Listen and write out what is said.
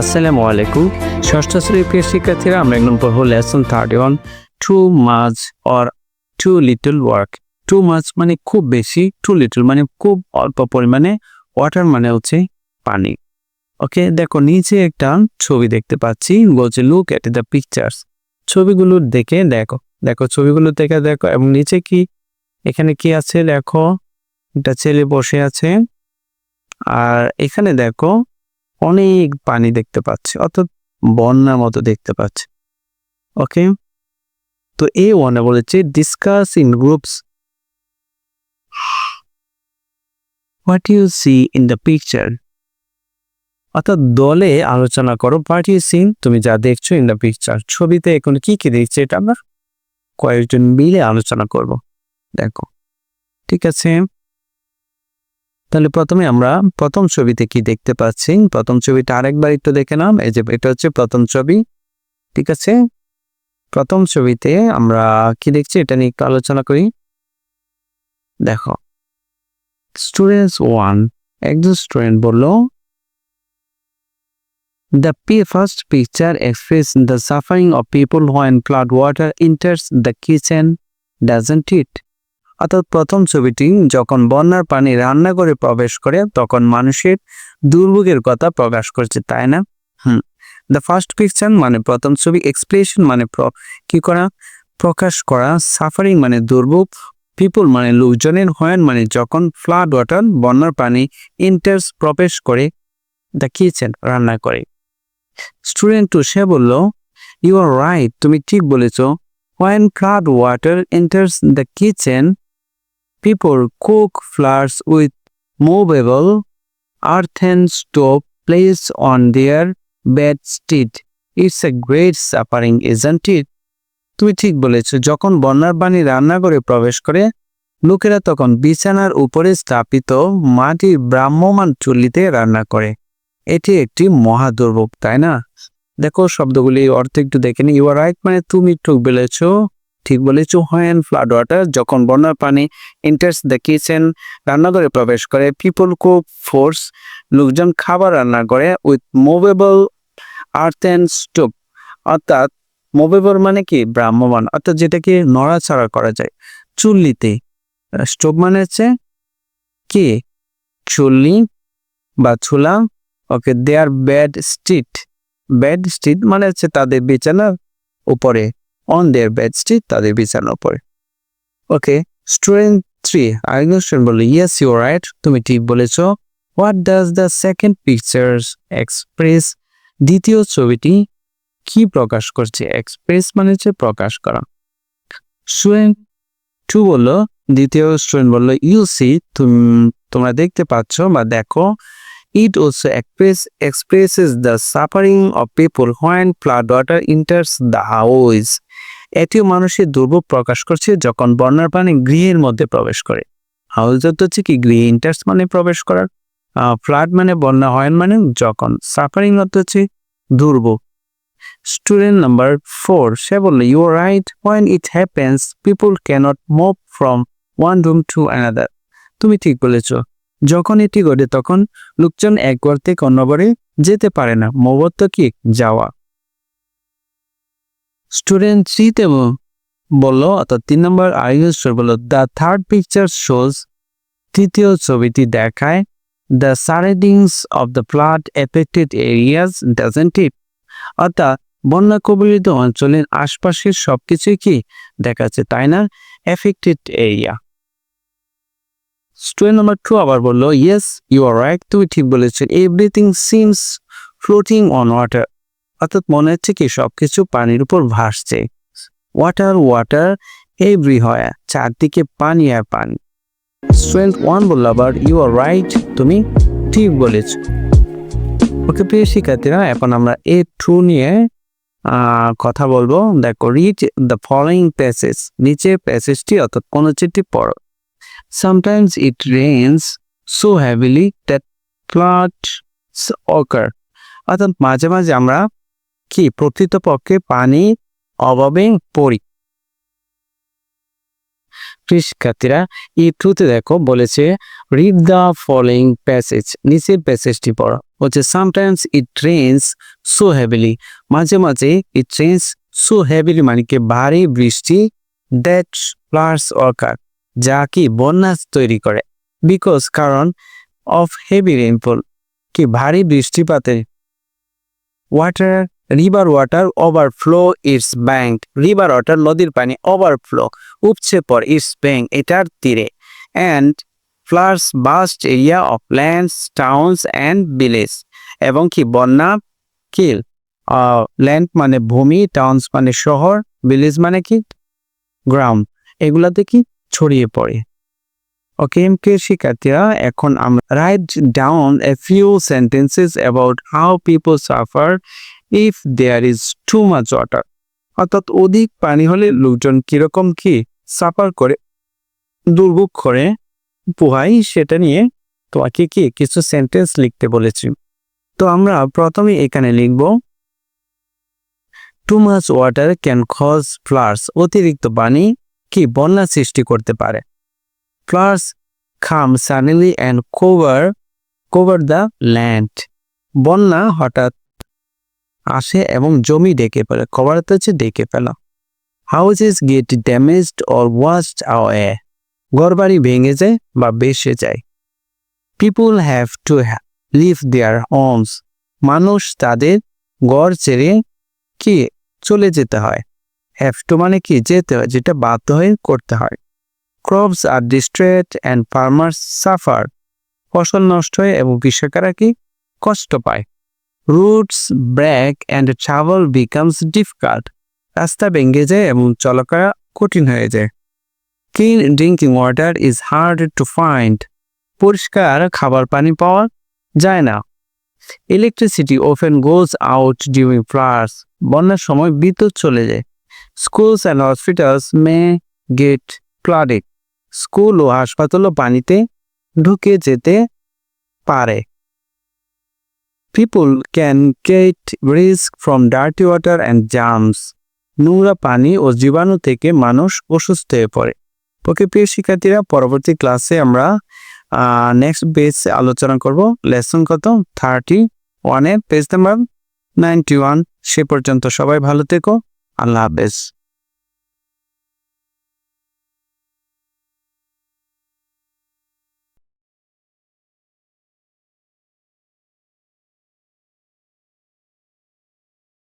আসসালামু আলাইকুম। ষষ্ঠ শ্রেণির প্রিয় শিক্ষার্থীরা, আমরা একদম পড়ব lesson thirty one too much or too little work too much মানে খুব বেশি টু লিটল মানে খুব অল্প পরিমাণে ওয়াটার মানে হচ্ছে পানি। ওকে, দেখো নিচে একটা ছবি দেখতে পাচ্ছি, বলছে লুক এট দ্য পিকচার্স ছবিগুলো দেখে দেখো দেখো ছবিগুলো দেখে দেখো, এবং নিচে কি, এখানে কি আছে দেখো, একটা ছেলে বসে আছে, আর এখানে দেখো অনেক পানি দেখতে পাচ্ছি, অর্থাৎ বন্যার মতো দেখতে পাচ্ছি। ওকে? তো এ ওয়ানে বলেছে discuss in groups what you see in the picture অর্থাৎ দলে আলোচনা করো হোয়াট ইউ সিন তুমি যা দেখছ ইন দ্য পিকচার ছবিতে এখন কি কি দেখছে এটা আমরা কয়েকজন মিলে আলোচনা করব। দেখো, ঠিক আছে? তাহলে প্রথমে আমরা প্রথম ছবিতে কি দেখতে পাচ্ছি? প্রথম ছবিটা আরেকবার একটু দেখে নাম এই যে এটা হচ্ছে প্রথম ছবি। ঠিক আছে? প্রথম ছবিতে আমরা কি দেখছি? এটা নিয়ে একটু আলোচনা করি। দেখো। স্টুডেন্টস ওয়ান একজন স্টুডেন্ট বলল The p- first picture expresses the suffering of people when flood water enters the kitchen, doesn't it? অর্থাৎ প্রথম ছবিটি যখন বন্যার পানি রান্নাঘরে প্রবেশ করে, তখন মানুষের দুর্ভোগের কথা প্রকাশ করছে, তাই না? হুম। দ্য ফার্স্ট পিকচার মানে প্রথম ছবি এক্সপ্রেশন মানে কি করা? প্রকাশ করা সাফারিং মানে দুর্ভোগ পিপল মানে লোকজনের হয়ন মানে যখন ফ্লাড ওয়াটার বন্যার পানি ইন্টার্স প্রবেশ করে দ্য কিচেন রান্না করে। স্টুডেন্ট টু, সে বলল ইউ আর রাইট তুমি ঠিক বলেছ। When flood water enters the kitchen people cook floors with movable earthen stove place on their bed street it's a great suffering isn't it তুমি ঠিক বলেছ, যখন বন্যার পানি রান্নাঘরে প্রবেশ করে, লোকেরা তখন বিছানার উপরে স্থাপিত মাটির ব্রাহ্মমান চুল্লিতে রান্না করে। এটি একটি মহা দুর্ভোগ তাই না? দেখো শব্দগুলি, অর্থ একটু দেখে নি ইউ আর রাইট মানে তুমি ঠিক বলেছ। ঠিক বলেছ। হোয়েন ফ্লাড ওয়াটার, যখন বন্যার পানি ইন্টার্স দ্য কিচেন রান্নাঘরে প্রবেশ করে পিপল কুক ফোর্স লোকজন খাবার রান্না করে with movable earth and stove অর্থাৎ মুভেবল মানে কি? ব্রাহ্মমান। অর্থাৎ যেটাকে নড়াচড়া করা যায়। চুল্লিতে। স্টোভ মানে হচ্ছে কি? চুল্লি বা চুলা। Okay their bad street bad street মানে হচ্ছে তাদের বিছানার উপরে। অন দেয়ার স্ট্রিট তাদের বিছানার উপরে। ওকে স্টুডেন্ট থ্রি আরেকজন বলল ইয়েস ইউ রাইট তুমি ঠিক বলেছ। What does the second pictures express দ্বিতীয় ছবিটি কি প্রকাশ করছে? এক্সপ্রেস মানে হচ্ছে প্রকাশ করা। স্টুডেন্ট টু বলল দ্বিতীয় স্টুডেন্ট বলল ইউ সি তোমরা দেখতে পাচ্ছ বা দেখো It also express, expresses the suffering of people when flood water enters the house. এটিও মানুষের দুর্ভোগ প্রকাশ করছে যখন বন্যার পানি গৃহের মধ্যে প্রবেশ করে। অর্থ হচ্ছে কি গৃহে ইন্টার্স মানে প্রবেশ করার ফ্লাড মানে বন্যা হয় মানে যখন সাফারিং অর্থ হচ্ছে দুর্ভোগ। স্টুডেন্ট নাম্বার ফোর সে বলল you right when it happens people cannot move from one room to another তুমি ঠিক বলেছ, যখন এটি ঘটে তখন লোকজন এক ঘর থেকে অন্য ঘরে যেতে পারে না। মবত্ত কি? যাওয়া। স্টুডেন্ট থ্রিতে বলল, অর্থাৎ তিন নম্বর আইএস বলল দ্য থার্ড পিকচার শোজ তৃতীয় ছবিটি দেখায়। The surroundings of the flood affected areas doesn't it অর্থাৎ বন্যা কবলিত অঞ্চলের আশপাশের সবকিছুই কি দেখাচ্ছে, তাই না? Affected area student number two আবার বলল ইয়েস ইউ আর রাইট তুমি ঠিক বলেছ। Everything seems floating on water অর্থাৎ মনে হচ্ছে কি সবকিছু পানির উপর ভাসছে। ওয়াটার ওয়াটার এভরি হয় চারদিকে পানি আর পানি। স্টুডেন্ট ওয়ান বলল আবার ইউ আর রাইট তুমি ঠিক বলেছ। ওকে প্রিয় শিক্ষার্থীরা, এখন আমরা এ টু নিয়ে কথা বলব। দেখো রিচ দ্য ফলোয়িং প্যাসেজ নিচে প্যাসেজটি অর্থাৎ অনুচ্ছেদটি পড়ো। Sometimes it rains so heavily that floods occur. অর্থাৎ মাঝে মাঝে আমরা কি? প্রকৃতপক্ষে পানি অভাবে পড়ি শিক্ষার্থীরা এই টুতে দেখো বলেছে রিড দ্য ফলোইং প্যাসেজ নিচের প্যাসেজটি পড়ো। হচ্ছে sometimes it rains so heavily মাঝে মাঝে ইট ট্রেন্স সো হেভিলি মানে কি? ভারী বৃষ্টি দ্যাট প্লাস অর্কার যা কি? বন্যা তৈরি করে। বিকজ কারণ অফ হেভি রেইনফল কি? ভারী বৃষ্টিপাতে water river water overflow its bank river water নদীর পানি ওভারফ্লো উপচে পড়ে ইটস ব্যাঙ্ক এটার তীরে। And floods vast area of lands towns and village এবং কি, বন্যা, কিল। ল্যান্ড মানে ভূমি টাউন্স মানে শহর ভিলেজ মানে কি, গ্রাম। এগুলাতে কি, ছড়িয়ে পড়ে। ওকে এমকে শিক্ষার্থীরা, এখন আমরা write down a few sentences about how people suffer if there is too much water অর্থাৎ অধিক পানি হলে লোকজন কীরকম কি সাফার করে? দুর্ভোগ করে? পোহাই সেটা নিয়ে তোমাকে কি কিছু সেন্টেন্স লিখতে বলেছি। তো আমরা প্রথমে এখানে লিখব too much water can cause floods অতিরিক্ত পানি কি বন্যা সৃষ্টি করতে পারে? Floods come suddenly and cover cover the land বন্যা হঠাৎ আসে এবং জমি ডেকে ফেলে। কভার হচ্ছে ডেকে ফেলা। Houses get damaged or washed away ঘরবাড়ি ভেঙে যায় বা বেসে যায়। People have to leave their homes মানুষ তাদের ঘর ছেড়ে কি চলে যেতে হয়। হ্যাভ টু মানে কি? যেতে হয়, যেটা বাধ্য হয়ে করতে হয়। Crops are destroyed and farmers suffer ফসল নষ্ট হয় এবং কৃষকেরা কি কষ্ট পায়। Roads break and travel becomes difficult রাস্তা ভেঙে যায় এবং চলাফেরা কঠিন হয়ে যায়। Clean drinking water is hard to find পরিষ্কার খাবার পানি পাওয়া যায় না। Electricity often goes out during floods বন্যার সময় বিদ্যুৎ চলে যায়। Schools and hospitals may get flooded school ও হাসপাতালও পানিতে ঢুকে যেতে পারে। People can get risk from dirty water and germs নোংরা পানি ও জীবাণু থেকে মানুষ অসুস্থ হয়ে পড়ে। ওকে, প্রিয় শিক্ষার্থীরা, পরবর্তী ক্লাসে আমরা নেক্সট পেজ আলোচনা করব। লেসন কত? থার্টি ওয়ানের পেজ নাম্বার নাইনটি ওয়ান সে পর্যন্ত সবাই ভালো থেকো। আল্লাহ হাফেজ।